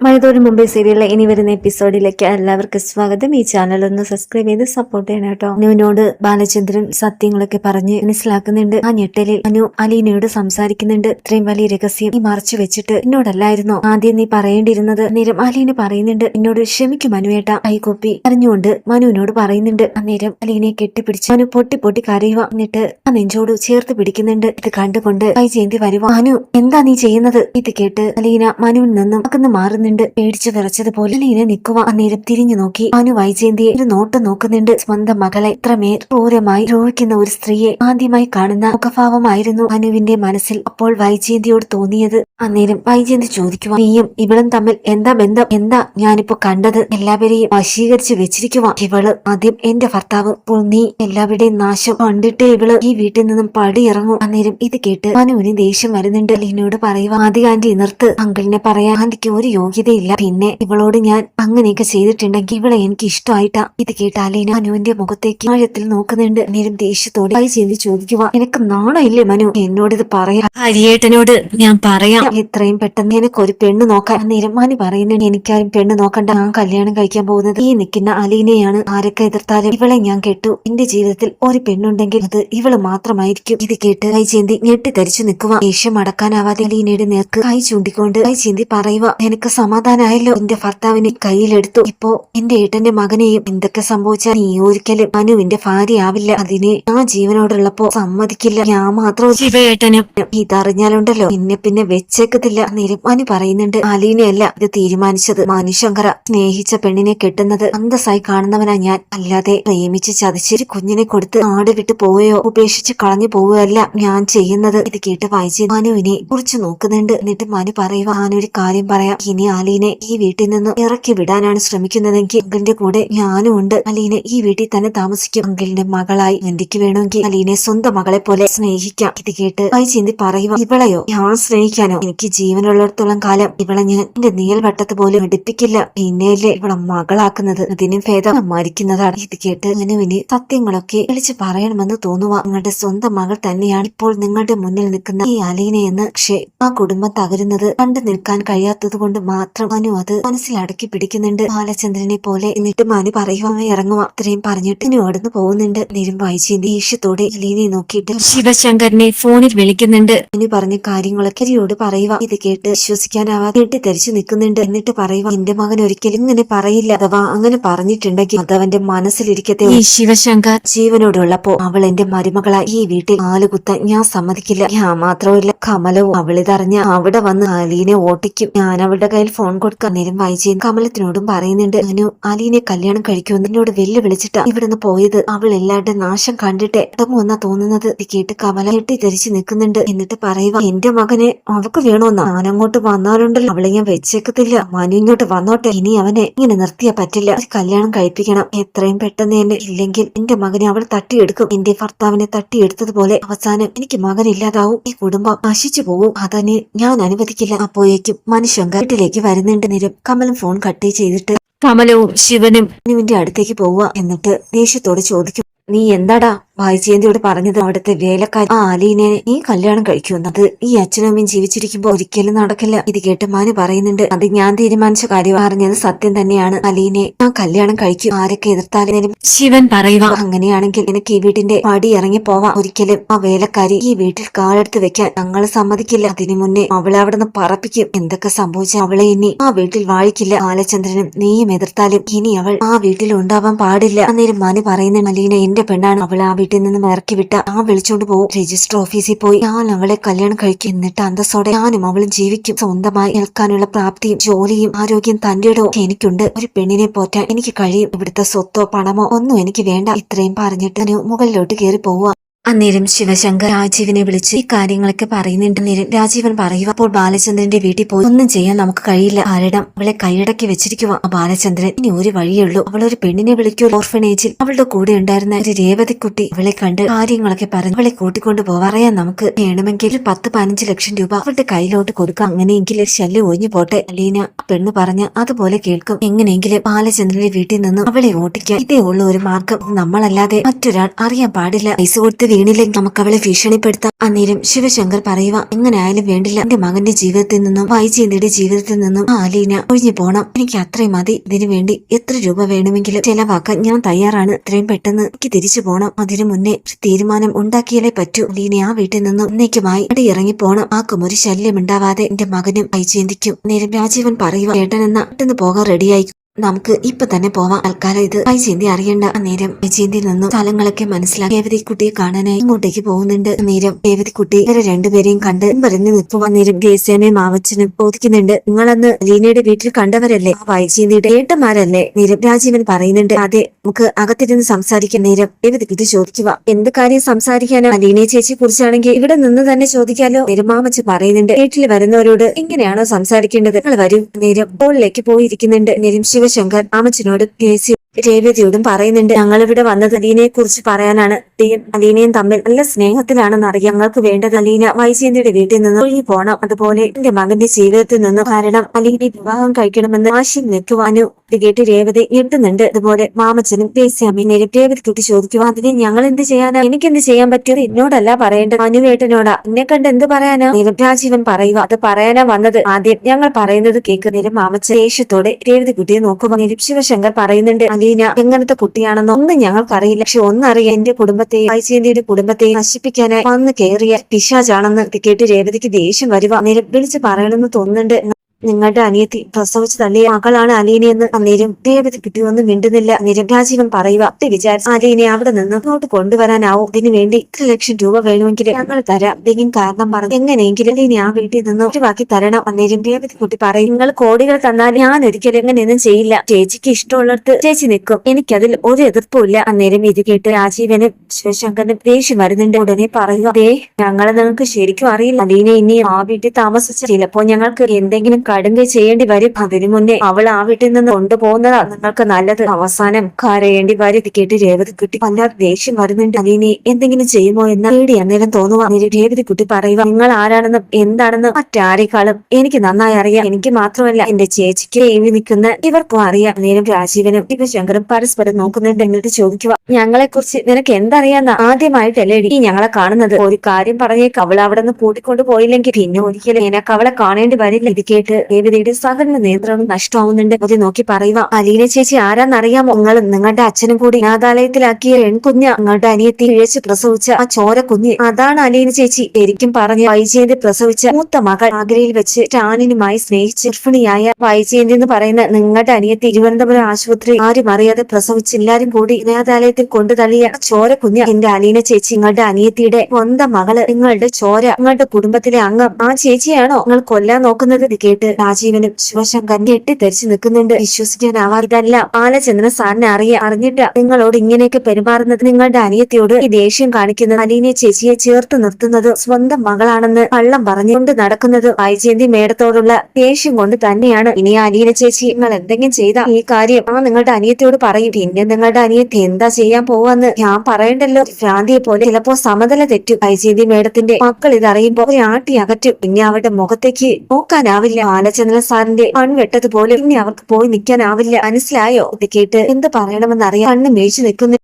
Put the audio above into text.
മഴതോറും മുംബൈ സീരിയലിലെ ഇനി വരുന്ന എപ്പിസോഡിലേക്ക് എല്ലാവർക്കും സ്വാഗതം. ഈ ചാനൽ ഒന്ന് സബ്സ്ക്രൈബ് ചെയ്ത് സപ്പോർട്ട് ചെയ്യണം കേട്ടോ. അനുവിനോട് ബാലചന്ദ്രൻ സത്യങ്ങളൊക്കെ പറഞ്ഞ് മനസ്സിലാക്കുന്നുണ്ട്. ആ ഞെട്ടലിൽ അനു അലീനയോട് സംസാരിക്കുന്നുണ്ട്. ഇത്രയും വലിയ രഹസ്യം നീ മറച്ചു വെച്ചിട്ട് എന്നോടല്ലായിരുന്നോ? ആദ്യം നീ പറയേണ്ടിയിരുന്നത് നേരം അലീന പറയുന്നുണ്ട്. എന്നോട് ക്ഷമിക്കും മനുവേട്ട കൈകൊപ്പി അറിഞ്ഞുകൊണ്ട് മനുവിനോട് പറയുന്നുണ്ട്. അന്നേരം അലീനയെ കെട്ടിപ്പിടിച്ച് മനു പൊട്ടി പൊട്ടി കരയുക എന്നിട്ട് ആ നെഞ്ചോട് ചേർത്ത് പിടിക്കുന്നുണ്ട്. ഇത് കണ്ടുകൊണ്ട് കൈ ചേന്തി വരുവാ. അനു എന്താ നീ ചെയ്യുന്നത്? ഇത് കേട്ട് അലീന മനുവിൽ നിന്നും അകന്ന് മാറുന്നുണ്ട് പേടിച്ചു വിറച്ചതുപോലെ ലീന നിൽക്കുക അന്നേരം തിരിഞ്ഞു നോക്കി. മനു വൈജയന്തിയെ ഒരു നോട്ടം നോക്കുന്നുണ്ട്. സ്വന്തം മകളെ ഇത്രമേൽ ക്രൂരമായി ദ്രോഹിക്കുന്ന ഒരു സ്ത്രീയെ ആദ്യമായി കാണുന്ന മുഖഭാവമായിരുന്നു അനുവിന്റെ മനസ്സിൽ അപ്പോൾ വൈജയന്തിയോട് തോന്നിയത്. അന്നേരം വൈജയന്തി ചോദിക്കുക നീയും ഇവളും തമ്മിൽ എന്താ ബന്ധം? എന്താ ഞാനിപ്പോ കണ്ടത്? എല്ലാവരെയും വശീകരിച്ചു വെച്ചിരിക്കുക ഇവൾ. ആദ്യം എന്റെ ഭർത്താവ്. അപ്പോൾ നീ എല്ലാവരുടെയും നാശം കണ്ടിട്ടേ ഇവൾ ഈ വീട്ടിൽ നിന്നും പടിയിറങ്ങും. അന്നേരം ഇത് കേട്ട് മനുവിന് ദേഷ്യം വരുന്നുണ്ട്. ലീനയോട് പറയുക ആദ്യ ആന്റി നിർത്ത്. അങ്കിളിനെ പറയാൻ ആന്റിക്ക് ഒരു യോഗ്യതയില്ല പിന്നെ ഇവളോട് ഞാൻ അങ്ങനെയൊക്കെ ചെയ്തിട്ടുണ്ടെങ്കിൽ ഇവളെ എനിക്ക് ഇഷ്ടമായിട്ടാ ഇത് കേട്ട അലീന മനുവിന്റെ മുഖത്തേക്ക് ആഴത്തിൽ നോക്കുന്നുണ്ട്. നേരം ദേഷ്യത്തോടെ കൈ ചെയ്ത് ചോദിക്കുക എനിക്ക് നാണമില്ലേ മനു? എന്നോട് ഇത് പറയാം ഹരിയേട്ടനോട് ഞാൻ പറയാം. എത്രയും പെട്ടെന്ന് എനിക്ക് ഒരു പെണ്ണ് നോക്കാൻ. അന്നേരം മനു പറയുന്നുണ്ട് എനിക്കാരും പെണ്ണ് നോക്കണ്ട. ഞാൻ കല്യാണം കഴിക്കാൻ പോകുന്നത് ഈ നിൽക്കുന്ന അലീനയാണ്. ആരൊക്കെ എതിർത്താലും ഇവളെ ഞാൻ കേട്ടു. എന്റെ ജീവിതത്തിൽ ഒരു പെണ്ണുണ്ടെങ്കിൽ അത് ഇവൾ മാത്രമായിരിക്കും. ഇത് കേട്ട് കൈ ചീന്തി ഞെട്ടിത്തരിച്ചു നിൽക്കുക ദേഷ്യം അടക്കാനാവാതെ അലീനയുടെ നേർക്ക് കൈ ചൂണ്ടിക്കൊണ്ട് കൈ ചേന്തി പറയുക എനിക്ക് സമാധാനമായല്ലോ എന്റെ ഭർത്താവിനെ കയ്യിലെടുത്തു. ഇപ്പോ എന്റെ ഏട്ടന്റെ മകനെയും എന്തൊക്കെ സംഭവിച്ചാൽ നീ ഒരിക്കലും മനുവിന്റെ ഭാര്യയാവില്ല. അതിനെ ആ ജീവനോടുള്ളപ്പോ സമ്മതിക്കില്ല. ഞാൻ മാത്രം ശിവേട്ടനും ഇതറിഞ്ഞാലുണ്ടല്ലോ. എന്നെ പിന്നെ വെച്ചേക്കത്തില്ല. നിരമാനി പറയുന്നുണ്ട് അലീനയല്ല ഇത് തീരുമാനിച്ചത്. മനുശങ്കര സ്നേഹിച്ച പെണ്ണിനെ കെട്ടുന്നത് അന്തസ്സായി കാണുന്നവനാ ഞാൻ. അല്ലാതെ പ്രേമിച്ച് ചതിച്ചിരി കുഞ്ഞിനെ കൊടുത്ത് നാട് വിട്ട് പോവുകയോ ഉപേക്ഷിച്ച് കളഞ്ഞു പോവുകയല്ല ഞാൻ ചെയ്യുന്നത്. ഇത് കേട്ട് വായിച്ച് മനുവിനെ കുറിച്ച് നോക്കുന്നുണ്ട്. എന്നിട്ട് മനു പറയുക ഞാനൊരു കാര്യം പറയാം. ഇനി അലീനെ ഈ വീട്ടിൽ നിന്ന് ഇറക്കി വിടാനാണ് ശ്രമിക്കുന്നതെങ്കിൽ അങ്കിളിന്റെ കൂടെ ഞാനും ഉണ്ട്. അലീനെ ഈ വീട്ടിൽ തന്നെ താമസിക്കും. അങ്കിളിന്റെ മകളായി എന്തിക്ക് വേണമെങ്കിൽ അലീനെ സ്വന്തം മകളെ പോലെ സ്നേഹിക്കാം. ഇത് കേട്ട് കൈ ചിന്തി പറയുക ഇവളെയോ? ഞാൻ സ്നേഹിക്കാനോ? എനിക്ക് ജീവനുള്ളിടത്തോളം കാലം ഇവളെ ഞാൻ എന്റെ നീൽവട്ടത്ത് പോലും എടുപ്പിക്കില്ല. പിന്നെയല്ലേ ഇവളെ മകളാക്കുന്നത്? അതിനും ഭേദം മരിക്കുന്നതാണ് ഇത് കേട്ട് അനുവിന് സത്യങ്ങളൊക്കെ വിളിച്ചു പറയണമെന്ന് തോന്നുക നിങ്ങളുടെ സ്വന്തം മകൾ തന്നെയാണ് ഇപ്പോൾ നിങ്ങളുടെ മുന്നിൽ നിൽക്കുന്ന ഈ അലീനയെന്ന്. പക്ഷേ ആ കുടുംബം തകരുന്നത് കണ്ടു നിൽക്കാൻ കഴിയാത്തത് കൊണ്ട് മാത്രം അനു അത് മനസ്സിൽ അടക്കി പിടിക്കുന്നുണ്ട്. ബാലചന്ദ്രനെ പോലെ എന്നിട്ട് മനു പറയുക ഇറങ്ങുക അത്രയും പറഞ്ഞിട്ട് ഇനി അവിടുന്ന് പോകുന്നുണ്ട്. നേരം വായിച്ചു ദേഷ്യത്തോടെ ലീനെ നോക്കിയിട്ട് ശിവശങ്കറിനെ ഫോണിൽ വിളിക്കുന്നുണ്ട്. അനു പറഞ്ഞ കാര്യങ്ങളൊക്കെ അരിയോട് പറയുക ഇത് കേട്ട് വിശ്വസിക്കാനാവാതെ തെറ്റിദ്ധരിച്ചു നിൽക്കുന്നുണ്ട്. എന്നിട്ട് പറയുക എന്റെ മകൻ ഒരിക്കലും ഇങ്ങനെ പറയില്ല അഥവാ അങ്ങനെ പറഞ്ഞിട്ടുണ്ടെങ്കിൽ അതവന്റെ മനസ്സിലിരിക്കത്തെ ഈ ശിവശങ്കർ ജീവനോടുള്ളപ്പോ അവൾ എന്റെ മരുമകളായി ഈ വീട്ടിൽ ആലുകുത്താൻ ഞാൻ സമ്മതിക്കില്ല. ഞാൻ മാത്രമല്ല കമലവും അവളിതറിഞ്ഞ അവിടെ വന്ന് അലീനെ ഓട്ടിക്കും. ഞാൻ അവളുടെ കയ്യിൽ ഫോൺ കൊടുക്കാൻ നേരം വൈജയൻ കമലത്തിനോടും പറയുന്നുണ്ട് അനു അലീനെ കല്യാണം കഴിക്കുമെന്ന് എന്നോട് വെല്ലുവിളിച്ചിട്ടാ ഇവിടുന്ന് പോയത്. അവൾ എല്ലാവരുടെ നാശം കണ്ടിട്ട് ഇടങ്ങുമെന്നാ തോന്നുന്നത്. കേട്ട് കമല ഞെട്ടിത്തെറിച്ച് നിൽക്കുന്നുണ്ട്. എന്നിട്ട് പറയുക എന്റെ മകനെ അവക്ക് വേണോന്നാ. ഞാനങ്ങോട്ട് വന്നാലുണ്ടല്ലോ. അവളെ ഞാൻ വെച്ചേക്കത്തില്ല. മനു ഇങ്ങോട്ട് വന്നോട്ടെ. ഇനി അവനെ ഇങ്ങനെ നിർത്തിയാ പറ്റില്ല. കല്യാണം കഴിപ്പിക്കണം. എത്രയും പെട്ടെന്ന് തന്നെ ഇല്ലെങ്കിൽ എന്റെ മകനെ അവൾ തട്ടിയെടുക്കും. എന്റെ ഭർത്താവിനെ തട്ടിയെടുത്തതുപോലെ അവസാനം എനിക്ക് മകനില്ലാതാവും. ഈ കുടുംബം നശിച്ചു പോവും. അതന്നെ ഞാൻ അനുവദിക്കില്ല. അപ്പോഴേക്കും മനുഷ്യൻ വീട്ടിലേക്ക് വരുന്നുണ്ട് നിരം കമലും ഫോൺ കട്ട് ചെയ്തിട്ട് കമലവും ശിവനും നിവിന്റെ അടുത്തേക്ക് പോവുക എന്നിട്ട് ദേഷ്യത്തോടെ ചോദിക്കും. നീ എന്താടാ വായിച്ചേന്തിയോട് പറഞ്ഞത്? അവിടുത്തെ വേലക്കാരി ആ അലീനെ നീ കല്യാണം കഴിക്കുമെന്നത്. ഈ അച്ഛനും അമ്മയും ജീവിച്ചിരിക്കുമ്പോ ഒരിക്കലും നടക്കില്ല. ഇത് കേട്ട് മാന് പറയുന്നുണ്ട്. അത് ഞാൻ തീരുമാനിച്ച കാര്യം പറഞ്ഞത് സത്യം തന്നെയാണ്. അലീനെ ഞാൻ കല്യാണം കഴിക്കും. ആരൊക്കെ എതിർത്താലും ശിവൻ പറയുക. അങ്ങനെയാണെങ്കിൽ എനിക്ക് ഈ വീടിന്റെ പടി ഇറങ്ങി പോവാം. ഒരിക്കലും ആ വേലക്കാരി ഈ വീട്ടിൽ കാലെടുത്ത് വെക്കാൻ ഞങ്ങൾ സമ്മതിക്കില്ല. അതിനു മുന്നേ അവളെ അവിടെ നിന്ന് പറപ്പിക്കും. എന്തൊക്കെ സംഭവിച്ച അവളെ ഇനി ആ വീട്ടിൽ വാഴിക്കില്ല. ബാലചന്ദ്രനും നീയും എതിർത്താലും ഇനി അവൾ ആ വീട്ടിൽ ഉണ്ടാവാൻ പാടില്ല. അന്നേരം മാന് പറയുന്ന അലീന എന്റെ പെണ്ണാണ് അവൾ ആ വീട്ടിൽ നിന്ന് ഇറക്കി വിട്ട. ആ വിളിച്ചോണ്ട് പോകും രജിസ്റ്റർ ഓഫീസിൽ പോയി. ഞാൻ അവളെ കല്യാണം കഴിക്കും. എന്നിട്ട് അന്തസ്സോടെ ഞാനും അവളും ജീവിക്കും. സ്വന്തമായി നിൽക്കാനുള്ള പ്രാപ്തിയും ജോലിയും ആരോഗ്യം തന്റെ എനിക്കുണ്ട്. ഒരു പെണ്ണിനെ പോറ്റാൻ എനിക്ക് കഴിയും. ഇവിടുത്തെ സ്വത്തോ പണമോ ഒന്നും എനിക്ക് വേണ്ട. ഇത്രയും പറഞ്ഞിട്ട് മുകളിലോട്ട് കയറി പോവുക അന്നേരം ശിവശങ്കർ രാജീവിനെ വിളിച്ച് ഈ കാര്യങ്ങളൊക്കെ പറയുന്നുണ്ട്. നേരം രാജീവൻ പറയുക അപ്പോൾ ബാലചന്ദ്രന്റെ വീട്ടിൽ പോയി ഒന്നും ചെയ്യാൻ നമുക്ക് കഴിയില്ല. ആരിടം അവളെ കൈയടക്കി വെച്ചിരിക്കുക ആ ബാലചന്ദ്രൻ ഇനി ഒരു വഴിയുള്ളൂ. ഒരു പെണ്ണിനെ വിളിക്കൂ ഓർഫനേജിൽ അവളുടെ കൂടെ ഉണ്ടായിരുന്ന ഒരു രേവതിക്കുട്ടി അവളെ കണ്ട് കാര്യങ്ങളൊക്കെ പറഞ്ഞു അവളെ കൂട്ടിക്കൊണ്ട് പോവാം. അറിയാം നമുക്ക് വേണമെങ്കിൽ ഒരു പത്ത് പതിനഞ്ച് ലക്ഷം രൂപ അവളുടെ കയ്യിലോട്ട് കൊടുക്കാം. അങ്ങനെയെങ്കിൽ ഒരു ശല്യം ഒഴിഞ്ഞു പോട്ടെ. അലീന പെണ്ണ് പറഞ്ഞ അതുപോലെ കേൾക്കും. എങ്ങനെയെങ്കിലും ബാലചന്ദ്രന്റെ വീട്ടിൽ നിന്നും അവളെ ഓട്ടിക്കാൻ ഇതേ ഉള്ളൂ ഒരു മാർഗം. നമ്മളല്ലാതെ മറ്റൊരാൾ അറിയാൻ പാടില്ല. പൈസ കൊടുത്ത് വീണില്ലെങ്കിൽ നമുക്ക് അവളെ ഭീഷണിപ്പെടുത്താം. അന്നേരം ശിവശങ്കർ പറയുക എങ്ങനെ ആയാലും വേണ്ടില്ല. എന്റെ മകന്റെ ജീവിതത്തിൽ നിന്നും വൈജയന്തിയുടെ ജീവിതത്തിൽ നിന്നും ആലീന ഒഴിഞ്ഞു പോണം. എനിക്ക് അത്രയും മതി. ഇതിനു വേണ്ടി എത്ര രൂപ വേണമെങ്കിലും ചെലവാക്കാൻ ഞാൻ തയ്യാറാണ്. ഇത്രയും പെട്ടെന്ന് എനിക്ക് തിരിച്ചു പോണം. അതിനു മുന്നേ തീരുമാനം ഉണ്ടാക്കിയാലേ പറ്റൂ. അലീന ആ വീട്ടിൽ നിന്നും എന്നേക്കുമായി അവിടെ ഇറങ്ങി പോണം ആക്കും ഒരു ശല്യം ഉണ്ടാവാതെ എന്റെ മകനും വൈജയന്തിക്കും. നേരം രാജീവൻ പറയുക ചേട്ടൻ എന്നാ പെട്ടെന്ന് പോകാൻ റെഡിയായി നമുക്ക് ഇപ്പൊ തന്നെ പോവാം. തൽക്കാലം ഇത് വൈജയന്തി അറിയണ്ട നേരം വൈജയന്തി നിന്നും സ്ഥലങ്ങളൊക്കെ മനസ്സിലാക്കി രേവതി കുട്ടിയെ കാണാനായി ഇങ്ങോട്ടേക്ക് പോകുന്നുണ്ട്. നേരം രേവതി കുട്ടി ഇവരെ രണ്ടുപേരെയും കണ്ട് പറഞ്ഞ് നിൽക്കുവാൻ നേരം ഗേസേനയും മാവച്ചനും ബോധിക്കുന്നുണ്ട് നിങ്ങളന്ന് ലീനയുടെ വീട്ടിൽ കണ്ടവരല്ലേ? ആ വൈജയന്തിയുടെ ഏട്ടന്മാരല്ലേ? നേരം രാജീവൻ പറയുന്നുണ്ട്. അതെ നമുക്ക് അകത്തിരുന്ന് സംസാരിക്കാൻ നേരം രേവതി കുട്ടി ചോദിക്കുക എന്ത് കാര്യം സംസാരിക്കാനോ? ലീനയെ ചേച്ചിയെ കുറിച്ചാണെങ്കിൽ ഇവിടെ നിന്ന് തന്നെ ചോദിക്കാലോ? നിരമാമച്ച് പറയുന്നുണ്ട്. വീട്ടിൽ വരുന്നവരോട് എങ്ങനെയാണോ സംസാരിക്കേണ്ടത്? നിങ്ങൾ വരും. നേരം ഹോളിലേക്ക് പോയിരിക്കുന്നുണ്ട്. നേരം శంకర్ ఆమె చిన్నోడు కేసీ രേവതിയോടും പറയുന്നുണ്ട് ഞങ്ങളിവിടെ വന്നത് അലീനയെ കുറിച്ച് പറയാനാണ്. ടീം അലീനയും തമ്മിൽ നല്ല സ്നേഹത്തിലാണെന്ന് അറിയാം. ഞങ്ങൾക്ക് വേണ്ടത് അലീന വൈജയന്തിയുടെ വീട്ടിൽ നിന്ന് ഒഴുകി പോകണം അതുപോലെ എന്റെ മകന്റെ ജീവിതത്തിൽ നിന്ന് കാരണം അലീനെ വിവാഹം കഴിക്കണമെന്ന് ആശയം നിൽക്കുവാനും കേട്ട് രേവതി ഞെട്ടുന്നുണ്ട്. അതുപോലെ മാമച്ചനും ദേശീയമ്മയും രേവതി കുട്ടി ചോദിക്കുക അതിന് ഞങ്ങൾ എന്ത് ചെയ്യാനാ? എനിക്ക് എന്ത് ചെയ്യാൻ പറ്റിയത്? എന്നോടല്ല പറയേണ്ടത്. അനുവേട്ടനോടാ. എന്നെ കണ്ട് എന്ത് പറയാനാ? നിരപരാജീവൻ പറയുക അത് പറയാനാ വന്നത്. ആദ്യം ഞങ്ങൾ പറയുന്നത് കേൾക്കുന്നതിന് മാമച്ച ദേഷ്യത്തോടെ രേവതി കുട്ടിയെ നോക്കുമ്പോൾ നിരം ശിവശങ്കർ പറയുന്നുണ്ട് അലീന എങ്ങനത്തെ കുട്ടിയാണെന്ന് ഒന്നും ഞങ്ങൾക്കറിയില്ല. പക്ഷെ ഒന്നറിയാം എന്റെ കുടുംബത്തെ വൈജയന്തിയുടെ കുടുംബത്തെ നശിപ്പിക്കാനായി വന്ന് കയറിയ പിശാജാണെന്ന് കേട്ട് രേവതിക്ക് ദേഷ്യം വരുക വിളിച്ച് പറയണമെന്ന് തോന്നുന്നുണ്ട്. നിങ്ങളുടെ അനിയത്തി പ്രസവിച്ച് തള്ളിയ മകളാണ് അലീനയെന്ന് അന്നേരം ദേവതി കിട്ടിയൊന്നും മിണ്ടുന്നില്ല. നിരഭ്യാജീവൻ പറയുക അത് വിചാരിച്ചു അലീനെ അവിടെ നിന്ന് ഇങ്ങോട്ട് കൊണ്ടുവരാനാവും? ഇതിനു വേണ്ടി ഇത്ര ലക്ഷം രൂപ വേണമെങ്കിൽ ഞങ്ങൾ തരാം. ഇതിനും കാരണം പറഞ്ഞു എങ്ങനെയെങ്കിലും അലീനെ ആ വീട്ടിൽ നിന്ന് ഒഴിവാക്കി തരണം. അന്നേരം ദേവതി കുട്ടി പറയും നിങ്ങൾ കോടികൾ തന്നാൽ ഞാൻ ഒരിക്കലും എങ്ങനെയൊന്നും ചെയ്യില്ല. ചേച്ചിക്ക് ഇഷ്ടമുള്ളിടത്ത് ചേച്ചി നിൽക്കും. എനിക്കതിൽ ഒരു എതിർപ്പുമില്ല അന്നേരം ഇത് കേട്ട് രാജീവനും ശിവശങ്കറിനും ദേഷ്യം വരുന്നുണ്ട്. ഉടനെ പറയുക ദേ ഞങ്ങളെ നിങ്ങൾക്ക് ശരിക്കും അറിയില്ല. അലീനെ ഇനി ആ വീട്ടിൽ താമസിച്ച ചിലപ്പോ ഞങ്ങൾക്ക് എന്തെങ്കിലും കടുങ്കൈ ചെയ്യേണ്ടി വരും. അതിനു മുന്നേ അവൾ ആ വീട്ടിൽ നിന്ന് കൊണ്ടുപോകുന്നതാ നിങ്ങൾക്ക് നല്ലത്. അവസാനം കരയേണ്ടി വരും. കേട്ട് രേവതി കുട്ടി വല്ലാതെ ദേഷ്യം വരുന്നുണ്ട്. അലീനെ എന്തെങ്കിലും ചെയ്യുമോ എന്ന പേടി അന്നേരം തോന്നുക രേവതി കുട്ടി പറയുക നിങ്ങൾ ആരാണെന്നും എന്താണെന്നും മറ്റാരെക്കാളും എനിക്ക് നന്നായി അറിയാം. എനിക്ക് മാത്രമല്ല എന്റെ ചേച്ചിക്ക് ഏവി നിൽക്കുന്ന ഇവർക്കും അറിയാം. അന്നേരം രാജീവനും ശിവശങ്കറും പരസ്പരം നോക്കുന്നുണ്ട്. എന്നിട്ട് ചോദിക്കുക ഞങ്ങളെ കുറിച്ച് നിനക്ക് എന്തറിയാന്ന? ആദ്യമായിട്ടല്ലേ ഈ ഞങ്ങളെ കാണുന്നത്? ഒരു കാര്യം പറഞ്ഞേക്ക് അവൾ അവിടെ നിന്ന് കൂട്ടിക്കൊണ്ടു പോയില്ലെങ്കിൽ പിന്നെ ഒരിക്കലും എനക്ക് അവളെ കാണേണ്ടി വരില്ല. ഇത് കേട്ട് ദേവതയുടെ സകല നിയന്ത്രണം നഷ്ടമാവുന്നുണ്ട്. അത് നോക്കി പറയുക അലീന ചേച്ചി ആരാന്നറിയാമോ? നിങ്ങൾ നിങ്ങളുടെ അച്ഛനും കൂടി അനാഥാലയത്തിലാക്കിയ എൺകുഞ്ഞ നിങ്ങളുടെ അനിയത്തി ഇഴച്ച് പ്രസവിച്ച ആ ചോര കുഞ്ഞ്. അതാണ് അലീന ചേച്ചി ശരിക്കും പറഞ്ഞ വൈജയന്തി പ്രസവിച്ച മൂത്ത മകൾ. ആഗ്രയിൽ വെച്ച് ടാനിനുമായി സ്നേഹിച്ച് ഗർഭിണിയായ വൈജയന്തി എന്ന് പറയുന്ന നിങ്ങളുടെ അനിയത്തി തിരുവനന്തപുരം ആശുപത്രി ആരും അറിയാതെ പ്രസവിച്ച് എല്ലാരും കൂടി അനാഥാലയത്തിൽ കൊണ്ടു തള്ളിയ ചോര കുഞ്ഞ്. എന്റെ അലീന ചേച്ചി നിങ്ങളുടെ അനിയത്തിയുടെ സ്വന്തം മകൾ. നിങ്ങളുടെ ചോര നിങ്ങളുടെ കുടുംബത്തിലെ അംഗം. ആ ചേച്ചിയാണോ നിങ്ങൾ കൊല്ലാൻ നോക്കുന്നത്? ഇത് രാജീവനും ശിവശങ്കർ ഞെട്ടിത്തെറിച്ച് നിൽക്കുന്നുണ്ട്. വിശ്വസിക്കാനാവാ ഇതല്ല ബാലചന്ദ്രൻ സാറിനെ അറിയ അറിഞ്ഞിട്ട് നിങ്ങളോട് ഇങ്ങനെയൊക്കെ പെരുമാറുന്നത് നിങ്ങളുടെ അനിയത്തിയോട് ഈ ദേഷ്യം കാണിക്കുന്ന അലീനെ ചേച്ചിയെ ചേർത്ത് നിർത്തുന്നത് സ്വന്തം മകളാണെന്ന് കള്ളം പറഞ്ഞുകൊണ്ട് നടക്കുന്നത് വൈജയന്തി മേടത്തോടുള്ള ദേഷ്യം കൊണ്ട് തന്നെയാണ്. ഇനി അലീന ചേച്ചി നിങ്ങൾ എന്തെങ്കിലും ചെയ്ത ഈ കാര്യം ആ നിങ്ങളുടെ അനിയത്തിയോട് പറയും. പിന്നെ നിങ്ങളുടെ അനിയത്തി എന്താ ചെയ്യാൻ പോവാന്ന് ഞാൻ പറയണ്ടല്ലോ. ഭ്രാന്തിയെ പോലെ ചിലപ്പോ സമതല തെറ്റും. വൈജയന്തി മേടത്തിന്റെ മക്കൾ ഇതറിയുമ്പോ ഒരു ആട്ടി അകറ്റും. പിന്നെ അവരുടെ മുഖത്തേക്ക് നോക്കാനാവില്ല. ബാലചന്ദ്രൻ സാറിന്റെ കൺവെട്ടതുപോലെ ഇനി അവർക്ക് പോയി നിൽക്കാനാവില്ല. മനസ്സിലായോ? ഇത് കേട്ട് എന്ത് പറയണമെന്നറിയാൻ കണ്ണ് മേടിച്ചു നിൽക്കുന്നു.